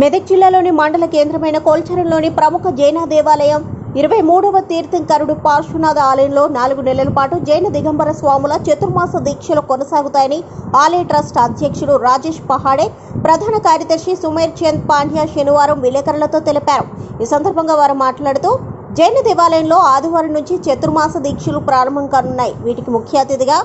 మెదక్ జిల్లాలోని మండల కేంద్రమైన కోల్చరంలోని ప్రముఖ జైన దేవాలయం ఇరవై మూడవ తీర్థంకరుడు పార్శ్వనాథ ఆలయంలో నాలుగు నెలల పాటు జైన దిగంబర స్వాముల చతుర్మాస దీక్షలు కొనసాగుతాయని ఆలయ ట్రస్ట్ అధ్యక్షుడు రాజేష్ పహాడే ప్రధాన కార్యదర్శి సుమేర్ చంద్ పాండ్యా శనివారం విలేకరులతో తెలిపారు. ఈ సందర్భంగా వారు మాట్లాడుతూ జైన దేవాలయంలో ఆదివారం నుంచి చతుర్మాస దీక్షలు ప్రారంభం కానున్నాయి. వీటికి ముఖ్య అతిథిగా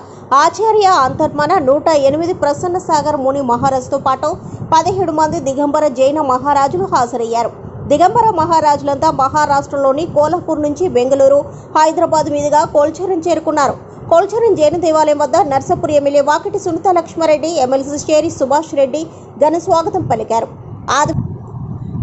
ఆచార్య అంతర్మన నూట ఎనిమిది ప్రసన్న సాగర్ ముని మహారాజుతో పాటు పదిహేడు మంది దిగంబర జైన మహారాజులు హాజరయ్యారు. దిగంబర మహారాజులంతా మహారాష్ట్రలోని కోల్హపూర్ నుంచి బెంగళూరు హైదరాబాద్ మీదుగా కోల్చరం చేరుకున్నారు. కోల్చరం జైన దేవాలయం వద్ద నర్సపూర్ ఎమ్మెల్యే వాకిటి సునీత లక్ష్మారెడ్డి ఎమ్మెల్సీ షేరి సుభాష్ రెడ్డి ఘన స్వాగతం పలికారు. ఆది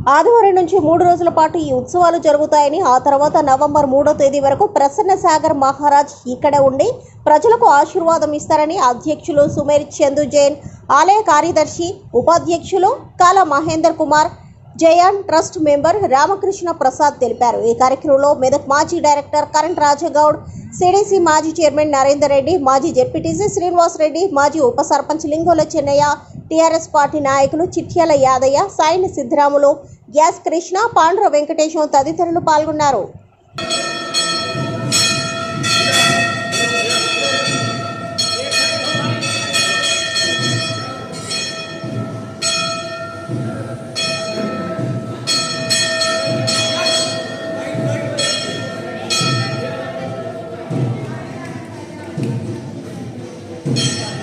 ఆదివారం నుంచి మూడు రోజుల పాటు ఈ ఉత్సవాలు జరుగుతాయని ఆ తర్వాత నవంబర్ మూడో తేదీ వరకు ప్రసన్న సాగర్ మహారాజ్ ఇక్కడే ఉండి ప్రజలకు ఆశీర్వాదం ఇస్తారని అధ్యక్షులు సుమేర్ చందు జైన్ ఆలయ కార్యదర్శి ఉపాధ్యక్షులు Kala Mahender Kumar Zion trust member Ramakrishna Prasad తెలిపారు. ఈ కార్యక్రమంలో మెదక్ మాజీ డైరెక్టర్ కరణ్ రాజగౌడ్ సిడిసి మాజీ చైర్మన్ నరేందర్ రెడ్డి మాజీ జెడ్పీటీసీ శ్రీనివాస్ రెడ్డి మాజీ ఉప సర్పంచ్ లింగోల చెన్నయ్య టీఆర్ఎస్ పార్టీ నాయకులు చిట్యాల యాదయ్య సాయిని సిద్ధరాములు గ్యాస్ కృష్ణ పాండ్ర వెంకటేశం తదితరులు పాల్గొన్నారు. శ్రీ